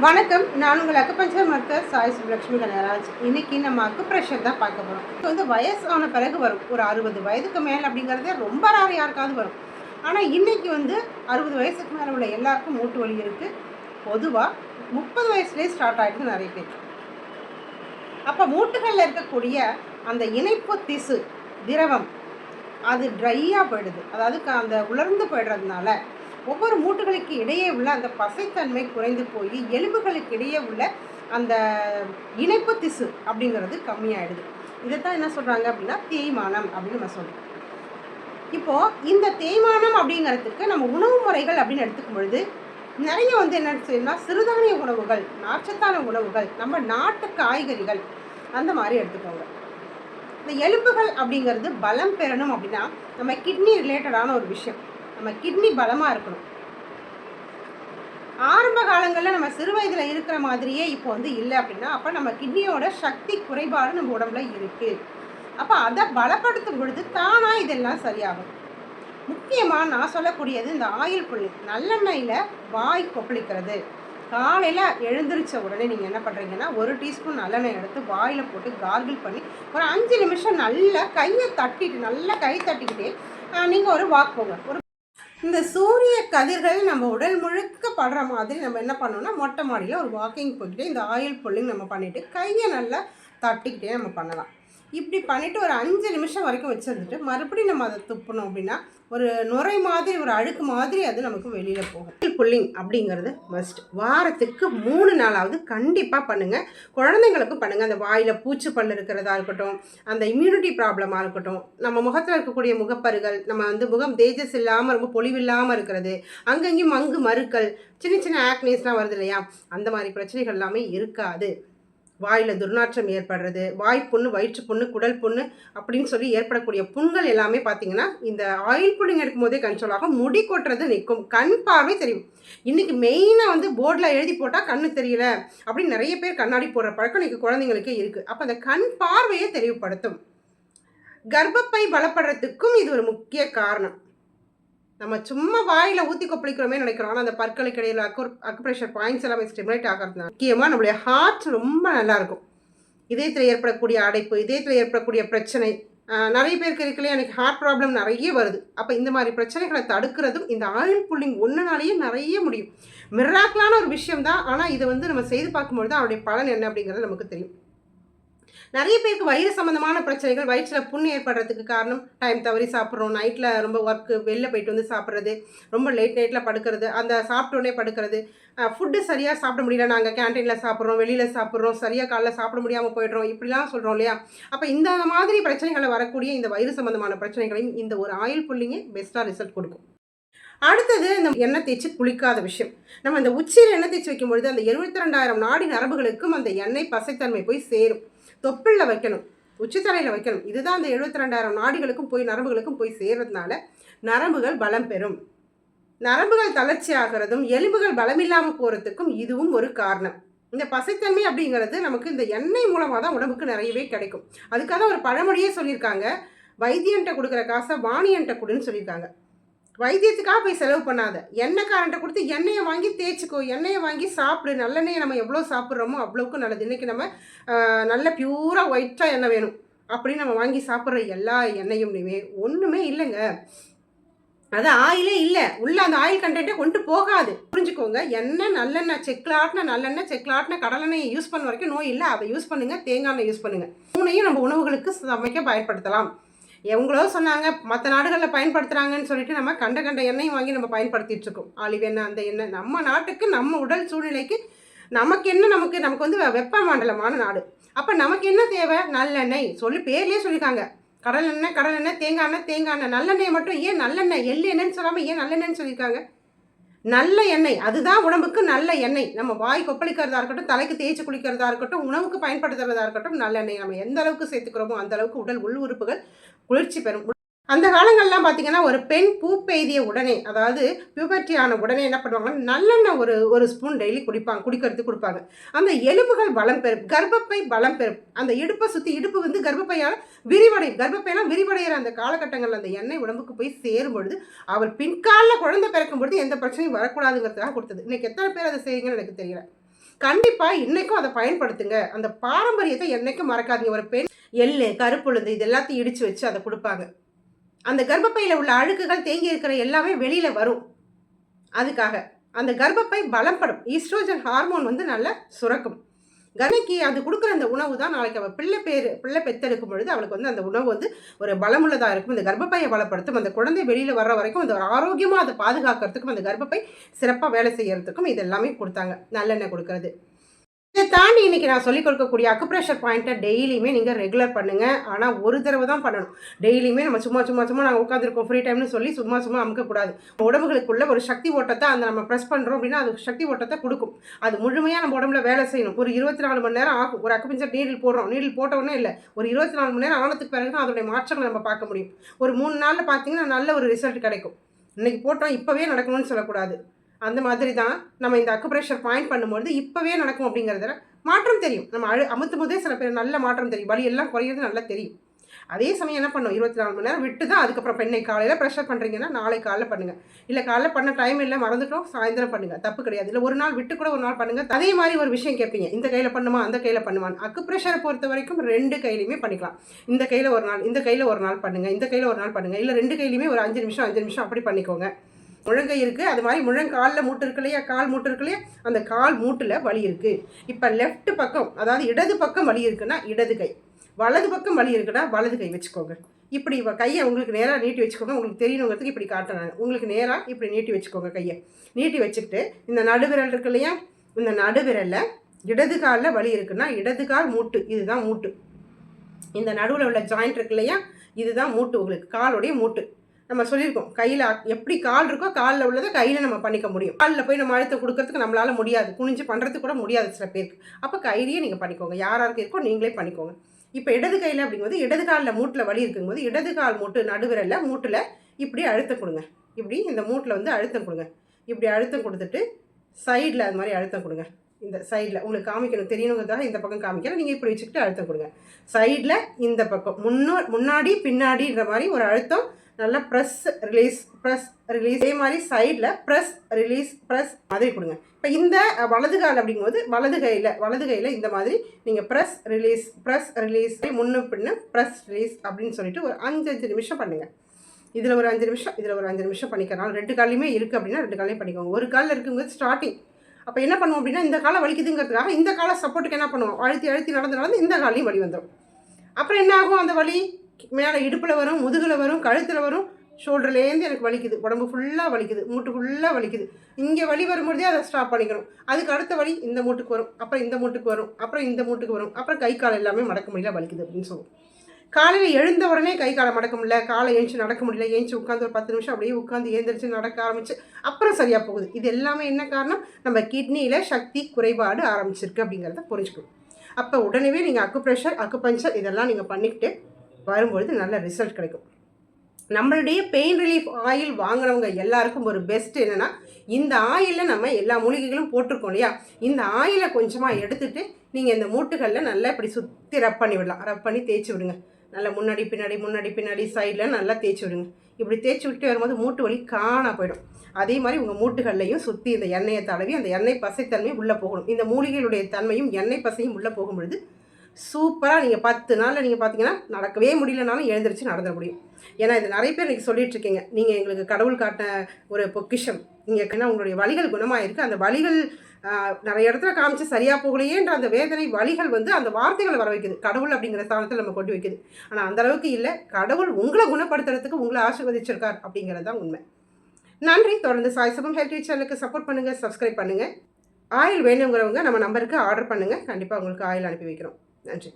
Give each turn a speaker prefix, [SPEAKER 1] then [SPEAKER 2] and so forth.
[SPEAKER 1] வணக்கம். நான் உங்கள் அக்குபஞ்சர் மருத்துவர் சாய் சுப்லட்சுமி கனகராஜ். இன்னைக்கு நம்ம அக்குப்ரெஷர் தான் பார்க்க போகிறோம் இப்போ வந்து வயசான பிறகு வரும். ஒரு அறுபது வயதுக்கு மேல் அப்படிங்கிறதே ரொம்ப ராறு யாருக்காவது வரும். ஆனால் இன்னைக்கு வந்து அறுபது வயசுக்கு மேலே உள்ள எல்லாருக்கும் மூட்டு வலி இருக்குது பொதுவாக முப்பது வயசுலேயே ஸ்டார்ட் ஆகிடுது நிறைய பேர். அப்போ மூட்டுகளில் இருக்கக்கூடிய அந்த இணைப்பு திசு திரவம் அது ட்ரையாக போயிடுது. அதாவது க- அந்த உலர்ந்து போயிடுறதுனால ஒவ்வொரு மூட்டுகளுக்கு இடையே உள்ள அந்த பசைத்தன்மை குறைந்து போய் எலும்புகளுக்கு இடையே உள்ள அந்த இணைப்பு திசு அப்படிங்கிறது கம்மியாயிடுது. இதைத்தான் என்ன சொல்கிறாங்க அப்படின்னா தேய்மானம் அப்படின்னு நம்ம சொல்கிறோம் இப்போது இந்த தேய்மானம் அப்படிங்கிறதுக்கு நம்ம உணவு முறைகள் அப்படின்னு எடுத்துக்கும் பொழுது நிறைய வந்து என்ன செய்யணும்னா சிறுதானிய உணவுகள் நாச்சத்தான உணவுகள் நம்ம நாட்டு காய்கறிகள் அந்த மாதிரி எடுத்துக்கோங்க. இந்த எலும்புகள் அப்படிங்கிறது பலம் பெறணும் அப்படின்னா நம்ம கிட்னி ரிலேட்டடான ஒரு விஷயம். நம்ம கிட்னி பலமாக இருக்கணும். ஆரம்ப காலங்களில் நம்ம சிறு வயதில் இருக்கிற மாதிரியே இப்போ வந்து இல்லை அப்படின்னா அப்போ நம்ம கிட்னியோட சக்தி குறைபாடு நம்ம உடம்புல இருக்குது அப்போ அதை பலப்படுத்தும் பொழுது தானாக இதெல்லாம் சரியாகும். முக்கியமாக நான் சொல்லக்கூடியது இந்த ஆயில் புள்ளி நல்லெண்ணெயில் வாய் கொப்பளிக்கிறது. காலையில் எழுந்திரிச்ச உடனே நீங்கள் என்ன பண்ணுறீங்கன்னா ஒரு டீஸ்பூன் நல்லெண்ணெய் எடுத்து வாயில் போட்டு கார்கிள் பண்ணி ஒரு அஞ்சு நிமிஷம் நல்லா கையை தட்டிட்டு நல்லா கை தட்டிக்கிட்டே நீங்கள் ஒரு வாக் போங்க. ஒரு இந்த சூரிய கதிர்கள் நம்ம உடல் முழுக்க படுற மாதிரி நம்ம என்ன பண்ணோம்னா மொட்டை மாடியில் ஒரு வாக்கிங் போய்கிட்டே இந்த ஆயில் புல்லிங் நம்ம பண்ணிவிட்டு கையை நல்லா தட்டிக்கிட்டே நம்ம பண்ணலாம். இப்படி பண்ணிவிட்டு ஒரு அஞ்சு நிமிஷம் வரைக்கும் வச்சுருந்துட்டு மறுபடியும் நம்ம அதை துப்பணும் அப்படின்னா ஒரு நுரை மாதிரி ஒரு அழுக்கு மாதிரி அது நமக்கு வெளியில் போகும். புல்லிங் அப்படிங்கிறது மஸ்ட் வாரத்துக்கு மூணு நாளாவது கண்டிப்பாக பண்ணுங்கள் குழந்தைங்களுக்கு பண்ணுங்கள் அந்த வாயில் பூச்சி பல் இருக்கிறதா இருக்கட்டும் அந்த இம்யூனிட்டி ப்ராப்ளமாக இருக்கட்டும் நம்ம முகத்தில் இருக்கக்கூடிய முகப்பருகள் நம்ம வந்து முகம் தேஜஸ் இல்லாமல் ரொம்ப பொலிவில்லாமல் இருக்கிறது அங்கங்கேயும் மங்கு மறுக்கள் சின்ன சின்ன ஆக்னேஸ்லாம் வருது இல்லையா? அந்த மாதிரி பிரச்சனைகள் எல்லாமே இருக்காது. வாயில் துர்நாற்றம் ஏற்படுறது வாய் புண்ணு வயிற்று புண்ணு குடல் புண்ணு அப்படின்னு சொல்லி ஏற்படக்கூடிய புண்கள் எல்லாமே பார்த்தீங்கன்னா இந்த ஆயில் புல்லிங் எடுக்கும் போதே கண்ட்ரோல் ஆகும் முடி கொட்டுறது நிற்கும். கண் பார்வை தெரியும். இன்றைக்கி மெயினாக வந்து போர்டில் எழுதி போட்டால் கண்ணு தெரியல அப்படின்னு நிறைய பேர் கண்ணாடி போடுற பழக்கம் இன்றைக்கி குழந்தைங்களுக்கு இருக்குது அப்போ அந்த கண் பார்வையை தெளிவுபடுத்தும். கர்ப்பப்பை பலப்படுறதுக்கும் இது ஒரு முக்கிய காரணம். நம்ம சும்மா வாயில் ஊற்றி கொப்பளிக்கிறோமே நினைக்கிறோம். ஆனால் அந்த பற்களுக்கு இடையில அக்கு அக்குப்ரெஷர் பாயிண்ட்ஸ் எல்லாமே ஸ்டிமுலேட் ஆகிறதுனால முக்கியமாக நம்மளுடைய ஹார்ட் ரொம்ப நல்லா இருக்கும். இதயத்தில் ஏற்படக்கூடிய அடைப்பு இதயத்தில் ஏற்படக்கூடிய பிரச்சனை நிறைய பேருக்கு இருக்குல்லையே எனக்கு ஹார்ட் ப்ராப்ளம் நிறைய வருது. அப்போ இந்த மாதிரி பிரச்சனைகளை தடுக்கிறதும் இந்த ஆயில் புல்லிங் ஒன்றுனாலேயே நிறைய முடியும். மிராக்கலான ஒரு விஷயம் தான் ஆனால் இதை வந்து நம்ம செய்து பார்க்கும்பொழுது அவருடைய பலன் என்ன அப்படிங்கிறது நமக்கு தெரியும். நிறைய பேருக்கு வயிறு சம்மந்தமான பிரச்சனைகள் வயிற்றில் புண் ஏற்படுறதுக்கு காரணம் டைம் தவறி சாப்பிட்றோம். நைட்டில் ரொம்ப ஒர்க்கு வெளில போயிட்டு வந்து சாப்பிட்றது ரொம்ப லேட் நைட்டில் படுக்கிறது அந்த சாப்பிட்டோன்னே படுக்கிறது. ஃபுட்டு சரியாக சாப்பிட முடியல. நாங்கள் கேன்டீனில் சாப்பிட்றோம் வெளியில் சாப்பிட்றோம் சரியாக காலைல சாப்பிட முடியாமல் போயிடுறோம் இப்படிலாம் சொல்கிறோம் இல்லையா? அப்போ இந்த மாதிரி பிரச்சனைகளை வரக்கூடிய இந்த வயிறு சம்மந்தமான பிரச்சனைகளையும் இந்த ஒரு ஆயில் புள்ளிங்க பெஸ்ட்டாக ரிசல்ட் கொடுக்கும். அடுத்தது இந்த எண்ணெய் தேய்ச்சி குளிக்காத விஷயம். நம்ம அந்த உச்சியில் எண்ணெய் தேய்ச்சி வைக்கும்பொழுது அந்த எழுபத்தி ரெண்டாயிரம் நாடி நரம்புகளுக்கும் அந்த எண்ணெய் பசைத்தன்மை போய் சேரும். தொப்பிளில் வைக்கணும் உச்சத்தரையில் வைக்கணும். இதுதான் அந்த எழுபத்தி ரெண்டாயிரம் நாடுகளுக்கும் போய் நரம்புகளுக்கும் போய் சேர்றதுனால நரம்புகள் பலம் பெறும். நரம்புகள் தளர்ச்சி ஆகிறதும் எலும்புகள் பலமில்லாமல் போகிறதுக்கும் இதுவும் ஒரு காரணம். இந்த பசைத்தன்மை அப்படிங்கிறது நமக்கு இந்த எண்ணெய் மூலமாக தான் உடம்புக்கு நிறையவே கிடைக்கும். அதுக்காக ஒரு பழமொழியே சொல்லியிருக்காங்க. வைத்தியன்ட்ட கொடுக்குற காசை வாணியன்ட்ட கொடுன்னு சொல்லியிருக்காங்க. வைத்தியத்துக்காக போய் செலவு பண்ணாத. எண்ணெய்க்காரன்ட்ட கொடுத்து எண்ணெயை வாங்கி தேய்ச்சிக்கோ. எண்ணெயை வாங்கி சாப்பிடு. நல்லெண்ணெயை நம்ம எவ்வளோ சாப்பிட்றோமோ அவ்வளோவுக்கு நல்லது. இன்றைக்கி நம்ம நல்ல பியூராக ஒயிட்டாக எண்ணெய் வேணும். அப்படின்னு நம்ம வாங்கி சாப்பிட்ற எல்லா எண்ணெயுமே ஒன்றுமே இல்லைங்க. அது ஆயிலே இல்லை. உள்ள அந்த ஆயில் கண்டென்ட்டே கொண்டு போகாது. புரிஞ்சுக்கோங்க. எண்ணெய் நல்லெண்ணெய் செக்லாட்டின நல்லெண்ணெய் செக்லாட்டின கடலெண்ணெயை யூஸ் பண்ண வரைக்கும் நோய் இல்லை. அதை யூஸ் பண்ணுங்கள் தேங்காய் எண்ணெய் யூஸ் பண்ணுங்க. மூணையும் நம்ம உணவுகளுக்கு சமைக்க பயன்படுத்தலாம். எவங்களோ சொன்னாங்க மற்ற நாடுகளில் பயன்படுத்துகிறாங்கன்னு சொல்லிட்டு நம்ம கண்ட கண்ட எண்ணெயும் வாங்கி நம்ம பயன்படுத்திட்டு இருக்கோம். ஆலிவ் எண்ணெய் அந்த எண்ணெய். நம்ம நாட்டுக்கு நம்ம உடல் சூழ்நிலைக்கு நமக்கு என்ன நமக்கு நமக்கு வந்து வெப்ப வெப்பமண்டலமான நாடு. அப்போ நமக்கு என்ன தேவை? நல்லெண்ணெய். சொல்லி பேர்லேயே சொல்லியிருக்காங்க. கடல் எண்ணெய் கடல் எண்ணெய் தேங்காய் எண்ணெய் தேங்காய் எண்ணெய். நல்லெண்ணெய் மட்டும் ஏன் நல்லெண்ணெய்? எள்ளு எண்ணெய்ன்னு சொல்லாமல் ஏன் நல்லெண்ணெய்ன்னு சொல்லியிருக்காங்க? நல்ல எண்ணெய். அதுதான் உடம்புக்கு நல்ல எண்ணெய். நம்ம வாய் கொப்பளிக்கிறதா இருக்கட்டும் தலைக்கு தேய்ச்சி குளிக்கிறதா இருக்கட்டும் உணவுக்கு பயன்படுத்துறதா இருக்கட்டும் நல்லெண்ணெய் நம்ம எந்த அளவுக்கு சேர்த்துக்கிறோமோ அந்த அளவுக்கு உடல் உள் உறுப்புகள் குளிர்ச்சி பெறும். அந்த காலங்கள்லாம் பார்த்தீங்கன்னா ஒரு பெண் பூ பெய்திய உடனே அதாவது பியூபர்ட்டி ஆன உடனே என்ன பண்ணுவாங்கன்னா நல்லெண்ணெய் ஒரு ஒரு ஸ்பூன் டெய்லி குடிப்பாங்க குடிக்கிறதுக்கு கொடுப்பாங்க. அந்த எலும்புகள் பலம் பெறும் கர்ப்பப்பை பலம் பெறும். அந்த இடுப்பை சுற்றி இடுப்பு வந்து கர்ப்பப்பையால் விரிவடையும். கர்ப்பப்பையெல்லாம் விரிவடைகிற அந்த காலகட்டங்களில் அந்த எண்ணெய் உடம்புக்கு போய் சேரும் பொழுது அவள் பின்காலில் குழந்தை பிறக்கும் பொழுது எந்த பிரச்சனையும் வரக்கூடாதுங்கிறதுக்காக கொடுத்தது. இன்னைக்கு எத்தனை பேர் அதை செய்யுங்கன்னு எனக்கு தெரியல. கண்டிப்பாக இன்றைக்கும் அதை பயன்படுத்துங்க. அந்த பாரம்பரியத்தை என்றைக்கும் மறக்காதீங்க. ஒரு பெண் எள்ளு கருப்புழுந்து இது எல்லாத்தையும் இடித்து வச்சு அதை கொடுப்பாங்க. அந்த கர்ப்பப்பையில் உள்ள அழுக்குகள் தேங்கி இருக்கிற எல்லாமே வெளியில் வரும். அதுக்காக அந்த கர்ப்பப்பை பலப்படும். ஈஸ்ட்ரோஜன் ஹார்மோன் வந்து நல்லா சுரக்கும். கர்ப்பிணிக்கு அது கொடுக்குற அந்த உணவு தான் நாளைக்கு அவள் பிள்ளை பேர் பிள்ளை பெத்தெடுக்கும் பொழுது அவளுக்கு வந்து அந்த உணவு வந்து ஒரு பலமுள்ளதாக இருக்கும். இந்த கர்ப்பப்பையை பலப்படுத்தும். அந்த குழந்தை வெளியில் வர்ற வரைக்கும் அந்த ஆரோக்கியமாக அதை பாதுகாக்கிறதுக்கும் அந்த கர்ப்பப்பை சிறப்பாக வேலை செய்கிறதுக்கும் இது எல்லாமே கொடுத்தாங்க. நல்லெண்ணெய் கொடுக்கறது. இதை தாண்டி இன்றைக்கி நான் சொல்லிக் கொடுக்கக்கூடிய அக்குப்ரெஷர் பாயிண்ட்டை டெய்லியுமே நீங்கள் ரெகுலர் பண்ணுங்கள் ஆனால் ஒரு தடவை தான் பண்ணணும். டெய்லியுமே நம்ம சும்மா சும்மா சும்மா நாங்கள் உட்காந்துருக்கோம் ஃப்ரீ டைம்னு சொல்லி சும்மா சும்மா அமுக்கக்கூடாது. உடம்புகளுக்குள்ள ஒரு சக்தி ஓட்டத்தை அந்த நம்ம ப்ரெஸ் பண்ணுறோம் அப்படின்னா அது சக்தி ஓட்டத்தை கொடுக்கும். அது முழுமையாக நம்ம உடம்புல வேலை செய்யணும். ஒரு இருபத்தி நாலு மணி நேரம் ஆகும். ஒரு அக்குபஞ்சர் நீடில் போடுறோம். நீடில் போட்டவுடனே இல்லை. ஒரு இருபத்தி நாலு மணி நேரம் ஆனதுக்கு பிறகு தான் அதோடைய மாற்றங்களை நம்ம பார்க்க முடியும். ஒரு மூணு நாளில் பார்த்தீங்கன்னா நல்ல ஒரு ரிசல்ட் கிடைக்கும். இன்றைக்கி போட்டோம். இப்போவே நடக்கணும்னு சொல்லக்கூடாது. அந்த மாதிரி தான் நம்ம இந்த அக்குப்ரெஷர் பாயிண்ட் பண்ணும்போது இப்போவே நடக்கும் அப்படிங்கிறதுல மாற்றம் தெரியும். நம்ம அழு அமுத்தும் போதே சில பேர் நல்ல மாற்றம் தெரியும். வலி எல்லாம் குறையிறது நல்லா தெரியும். அதே சமயம் என்ன பண்ணும்? இருபத்தி நாலு மணி நேரம் விட்டு தான் அதுக்கப்புறம் பெண்ணை காலையில் ப்ரெஷர் பண்ணுறீங்கன்னா நாளை காலைல பண்ணுங்கள் இல்லை காலைல பண்ண டைம் இல்லை மறந்துட்டோம் சாயந்தரம் பண்ணுங்கள் தப்பு கிடையாது. இல்லை ஒரு நாள் விட்டு கூட ஒரு நாள் பண்ணுங்கள் அதே மாதிரி ஒரு விஷயம் கேட்பீங்க இந்த கையில் பண்ணுமா? அந்த கையில் பண்ணுவான் அக்கு ப்ரெஷரை பொறுத்த வரைக்கும் ரெண்டு கையிலையுமே பண்ணிக்கலாம். இந்த கையில் ஒரு நாள் இந்த கையில் ஒரு நாள் பண்ணுங்கள் இந்த கையில் ஒரு நாள் பண்ணுங்கள் இல்லை ரெண்டு கையிலையுமே ஒரு அஞ்சு நிமிஷம் அஞ்சு நிமிஷம் அப்படி பண்ணிக்கோங்க. முழங்கை இருக்குது அது மாதிரி முழங்காலில் மூட்டு இருக்கு இல்லையா? கால் மூட்டு இருக்கு இல்லையா? அந்த கால் மூட்டில் வலி இருக்குது இப்போ லெஃப்ட் பக்கம் அதாவது இடது பக்கம் வலி இருக்குன்னா இடது கை. வலது பக்கம் வலி இருக்குன்னா வலது கை வச்சுக்கோங்க. இப்படி கையை உங்களுக்கு நேராக நீட்டி வச்சுக்கோங்க. உங்களுக்கு தெரியணுங்கிறதுக்கு இப்படி காட்டுறேன் உங்களுக்கு நேராக இப்படி நீட்டி வச்சுக்கோங்க கையை. நீட்டி வச்சுக்கிட்டு இந்த நடுவிரல் இருக்கு இல்லையா? இந்த நடுவிரலில் இடது காலில் வலி இருக்குன்னா இடது கால் மூட்டு இதுதான் மூட்டு. இந்த நடுவில் உள்ள ஜாயிண்ட் இருக்கு இல்லையா? இதுதான் மூட்டு உங்களுக்கு. காலுடைய மூட்டு. நம்ம சொல்லியிருக்கோம் கையில் எப்படி கால் இருக்கோ காலில் உள்ளதை கையில் நம்ம பண்ணிக்க முடியும். காலில் போய் நம்ம அழுத்த கொடுக்கறதுக்கு நம்மளால் முடியாது. குனிஞ்சு பண்ணுறதுக்கு கூட முடியாது சில பேருக்கு. அப்போ கையிலேயே நீங்கள் பண்ணிக்கோங்க. யாராருக்கு இருக்கோ நீங்களே பண்ணிக்கோங்க. இப்போ இடது கையில் அப்படிங்கும்போது இடது காலில் மூட்டில் வலி இருக்கும்போது இடது கால் மூட்டு நடுவிரலில் மூட்டில் இப்படி அழுத்தம் கொடுங்க. இப்படி இந்த மூட்டில் வந்து அழுத்தம் கொடுங்க. இப்படி அழுத்தம் கொடுத்துட்டு சைடில் அது மாதிரி அழுத்தம் கொடுங்க. இந்த சைடில் உங்களுக்கு காமிக்கணும் தெரியணுங்கிறதாக இந்த பக்கம் காமிக்கிறேன் நீங்கள் இப்படி வச்சுக்கிட்டு அழுத்தம் கொடுங்க. சைடில் இந்த பக்கம் முன்னோ முன்னாடி பின்னாடின்ற மாதிரி ஒரு அழுத்தம் நல்லா ப்ரெஸ் ரிலீஸ் ப்ரெஸ் ரிலீஸ் அதே மாதிரி சைடில் ப்ரெஸ் ரிலீஸ் ப்ரெஸ் மாதிரி கொடுங்க. இப்போ இந்த வலது கால் அப்படிங்கும்போது வலது கையில் வலது கையில் இந்த மாதிரி நீங்கள் ப்ரெஸ் ரிலீஸ் ப்ரெஸ் ரிலீஸ் முன்னு பின்னு ப்ரெஸ் ரிலீஸ் அப்படின்னு சொல்லிட்டு ஒரு அஞ்சு அஞ்சு நிமிஷம் பண்ணுங்கள் இதில் ஒரு அஞ்சு நிமிஷம் இதில் ஒரு அஞ்சு நிமிஷம் பண்ணிக்கிறனால ரெண்டு காலையுமே இருக்குது அப்படின்னா ரெண்டு காலையும் பண்ணிக்கோங்க. ஒரு காலில் இருக்கும்போது ஸ்டார்டிங் அப்போ என்ன பண்ணுவோம் அப்படின்னா இந்த காலை வலிக்குதுங்கிறதுக்காக இந்த காலை சப்போர்ட்டுக்கு என்ன பண்ணுவோம்? அழுத்தி அழுத்தி நடந்து நடந்து இந்த காலையும் வலி வந்துடும் அப்புறம் என்ன ஆகும் அந்த வலி? மேலே இடுப்பில் வரும் முதுகில் வரும் கழுத்தில் வரும் ஷோல்டர்லேருந்து எனக்கு வலிக்குது. உடம்பு ஃபுல்லாக வலிக்குது. மூட்டு ஃபுல்லாக வலிக்குது. இங்கே வலி வரும்பொழுதே அதை ஸ்டாப் பண்ணிக்கணும். அதுக்கு அடுத்த வலி இந்த மூட்டுக்கு வரும் அப்புறம் இந்த மூட்டுக்கு வரும் அப்புறம் இந்த மூட்டுக்கு வரும் அப்புறம் கை கால் எல்லாமே மடக்க முடியல வலிக்குது அப்படின்னு சொல்லுவோம். காலையில் எழுந்த உடனே கை காலை மடக்க முடியல காலை எழுந்துச்சு நடக்க முடியல எழுந்துச்சு உட்காந்து ஒரு பத்து நிமிஷம் அப்படியே உட்காந்து ஏந்திரிச்சு நடக்க ஆரம்பிச்சு அப்புறம் சரியாக போகுது. இது எல்லாமே என்ன காரணம்? நம்ம கிட்னியில் சக்தி குறைபாடு ஆரம்பிச்சிருக்கு அப்படிங்கிறத புரிஞ்சுக்கணும். அப்போ உடனே நீங்கள் அக்கு ப்ரெஷர் அக்கு பஞ்சர் இதெல்லாம் நீங்கள் பண்ணிக்கிட்டு வரும்பொழுது நல்ல ரிசல்ட் கிடைக்கும். நம்மளுடைய பெயின் ரிலீஃப் ஆயில் வாங்கினவங்க எல்லாருக்கும் ஒரு பெஸ்ட் என்னென்னா இந்த ஆயிலில் நம்ம எல்லா மூலிகைகளும் போட்டிருக்கோம் இல்லையா? இந்த ஆயிலை கொஞ்சமாக எடுத்துட்டு நீங்கள் இந்த மூட்டுகளில் நல்லா இப்படி சுற்றி ரப் பண்ணி விடலாம். ரப் பண்ணி தேய்ச்சி விடுங்க. நல்லா முன்னாடி பின்னாடி முன்னாடி பின்னாடி சைடில் நல்லா தேய்ச்சி விடுங்க. இப்படி தேய்ச்சி விட்டு வரும்போது மூட்டு வலி காணா போயிடும். அதே மாதிரி உங்கள் மூட்டுகள்லையும் சுற்றி இந்த எண்ணெயை தடவி அந்த எண்ணெய் பசைத்தன்மை உள்ளே போகணும். இந்த மூலிகைகளுடைய தன்மையும் எண்ணெய் பசையும் உள்ளே போகும் பொழுது சூப்பராக நீங்கள் பத்து நாளில் நீங்கள் பார்த்தீங்கன்னா நடக்கவே முடியலனாலும் எழுந்திரிச்சு நடந்துட முடியும். ஏன்னா இது நிறைய பேர் இன்றைக்கி சொல்லிகிட்ருக்கீங்க நீங்கள் எங்களுக்கு கடவுள் காட்டின ஒரு பொக்கிஷம். நீங்கள் ஏன்னா உங்களுடைய குணமாக குணமாயிருக்கு அந்த வழிகள் நிறைய இடத்துல காமிச்சு சரியாக போகலையேன்ற அந்த வேதனை வழிகள் வந்து அந்த வார்த்தைகளை வர வைக்குது. கடவுள் அப்படிங்கிற ஸ்தானத்தில் நம்ம கொண்டு வைக்குது. ஆனால் அந்த அளவுக்கு இல்லை. கடவுள் உங்களை குணப்படுத்துறதுக்கு உங்களை ஆசிர்வதிச்சிருக்கார் அப்படிங்கிறது தான் உண்மை. நன்றி. தொடர்ந்து சாய் சபம் ஹெல்த் சேனலுக்கு சப்போர்ட் பண்ணுங்கள் சப்ஸ்கிரைப் பண்ணுங்கள் ஆயில் வேணுங்கிறவங்க நம்ம நம்பருக்கு ஆர்டர் பண்ணுங்கள் கண்டிப்பாக உங்களுக்கு ஆயில் அனுப்பி வைக்கிறோம். நன்றி